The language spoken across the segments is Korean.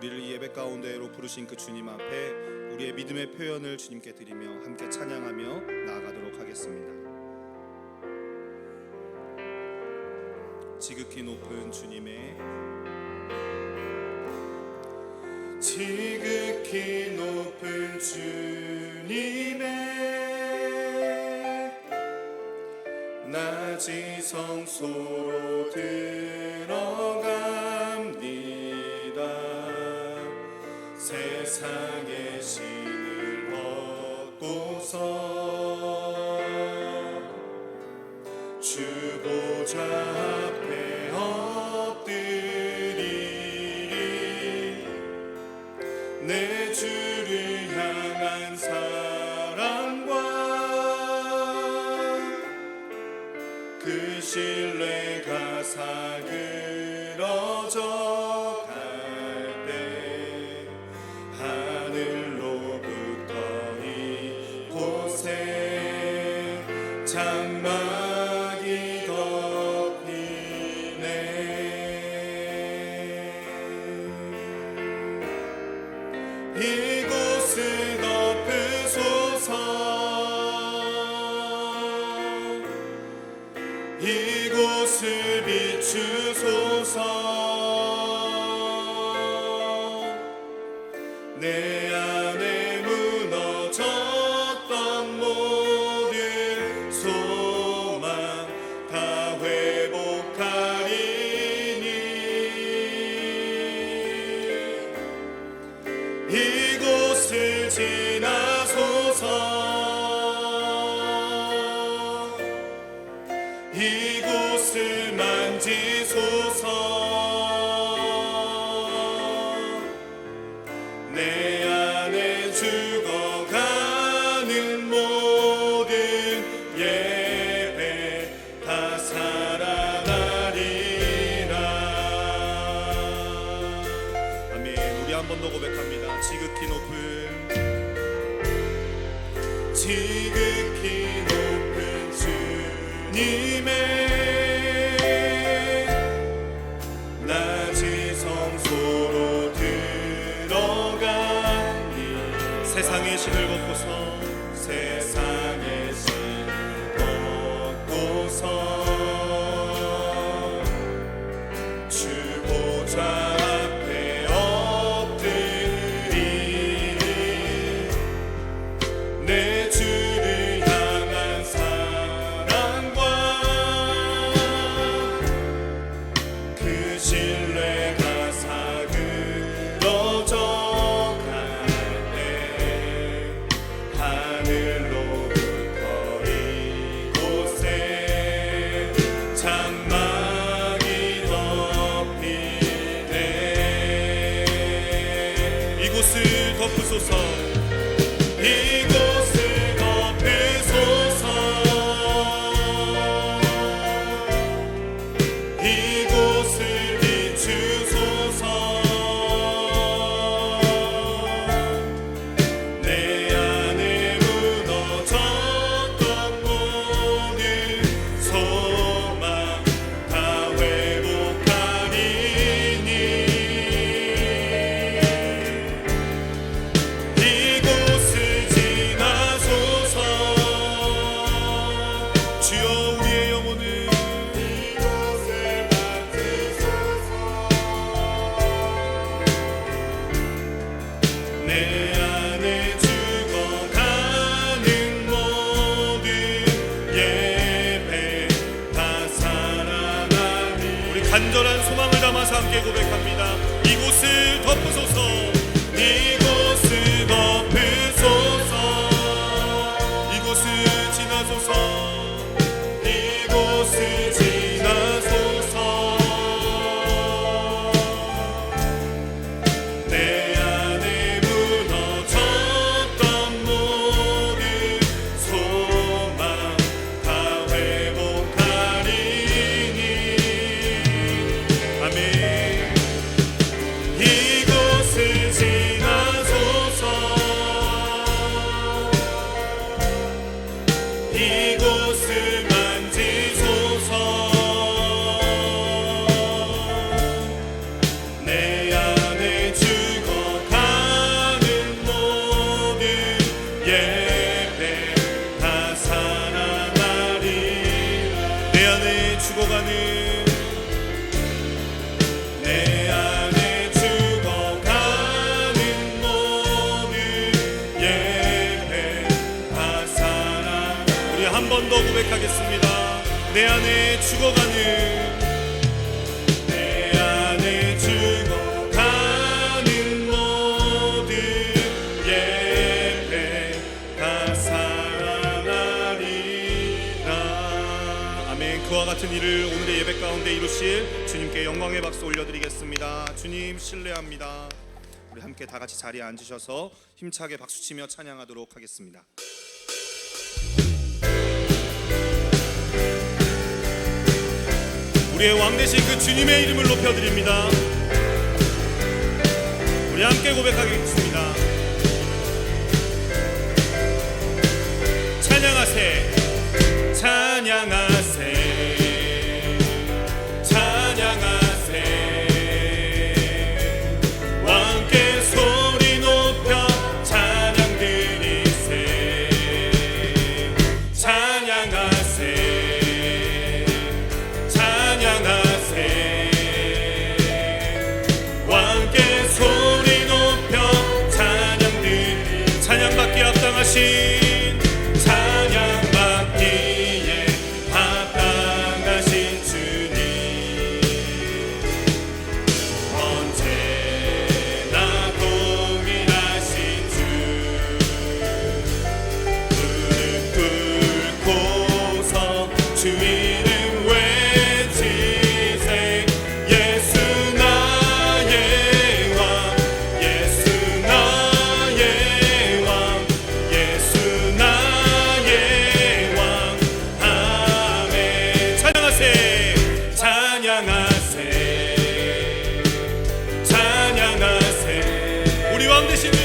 우리를 이 예배 가운데로 부르신 그 주님 앞에 우리의 믿음의 표현을 주님께 드리며 함께 찬양하며 나아가도록 하겠습니다. 지극히 높은 주님의 지극히 높은 주님의 낮이 성소로 들 내 주 내 번 더 고백합니다. 지극히 높은 지극히 높은 주님의 mas o sol 내 안에 죽어가는 내 안에 모든 예배 다 사랑하리라. 오늘의 예배 가운데 이루실 주님께 영광의 박수 올려드리겠습니다. 주님 신뢰합니다. 우리 함께 다 같이 자리에 앉으셔서 힘차게 박수치며 찬양하도록 하겠습니다. 우리의 왕 되신 그 주님의 이름을 높여드립니다. 우리 함께 고백하겠습니다. 찬양하세 찬양하 donde se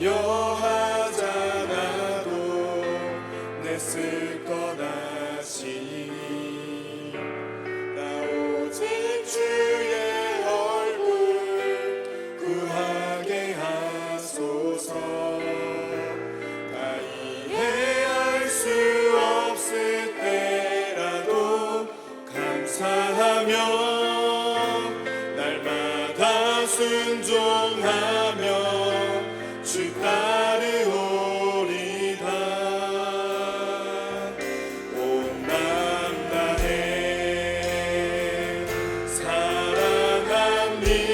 염 사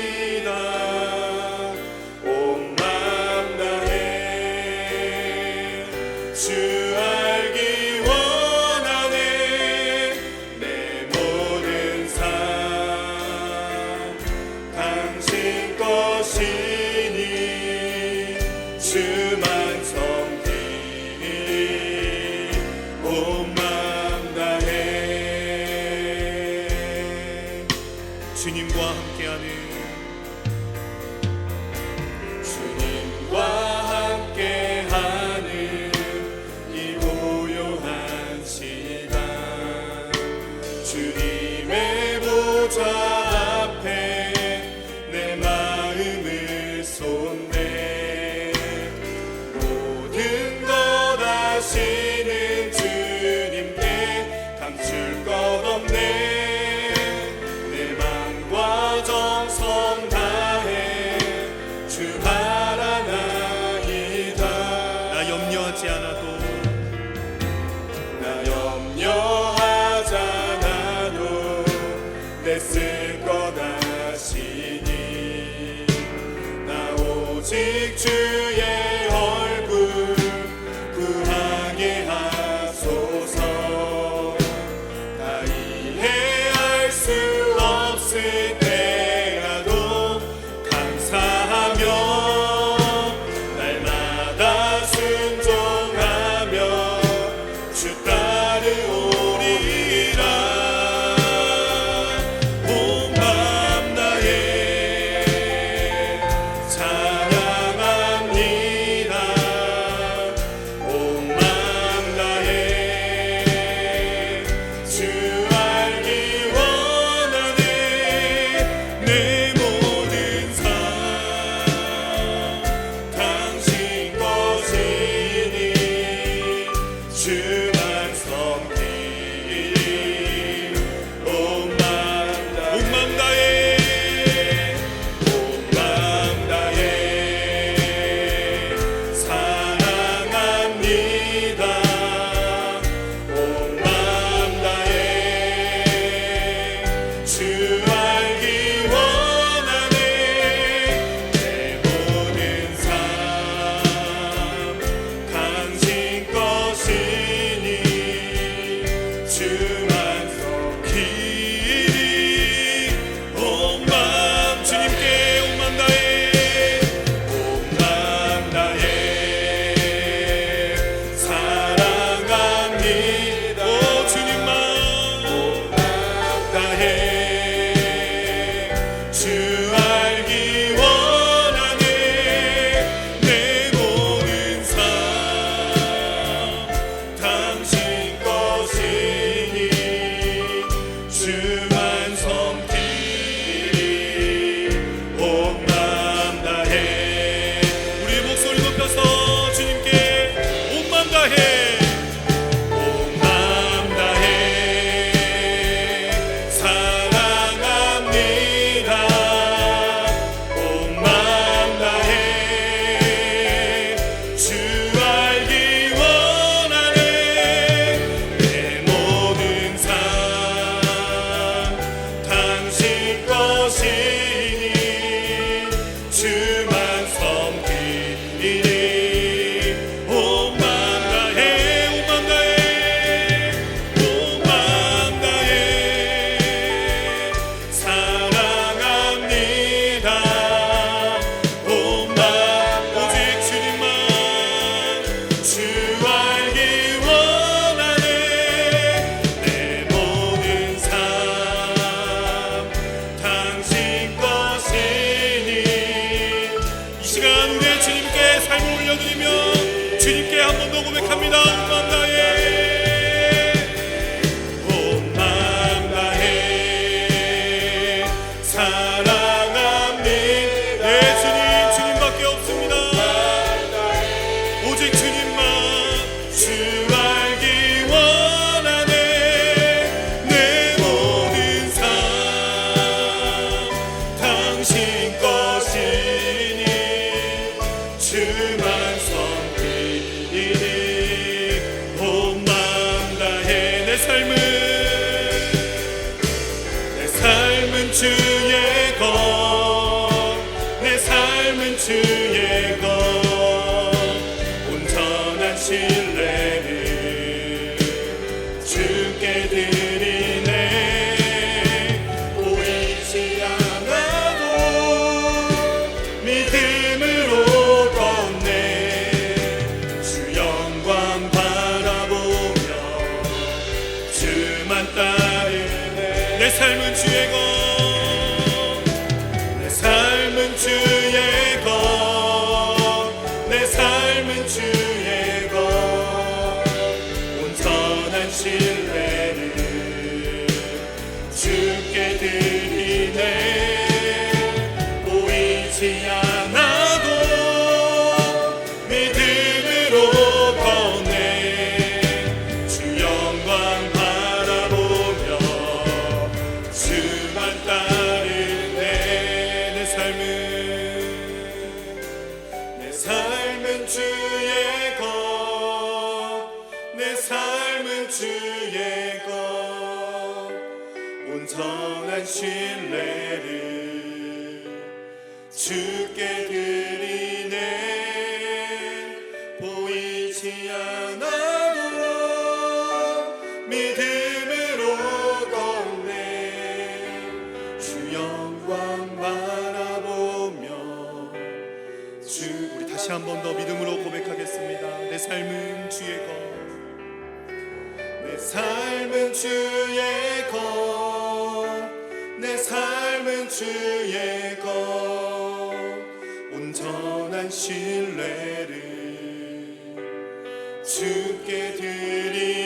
한 번 더 고백합니다. 나의 한 번 더 믿음으로 고백하겠습니다. 내 삶은 주의 것내 삶은 주의 것내 삶은 주의 것. 온전한 신뢰를 주께 드리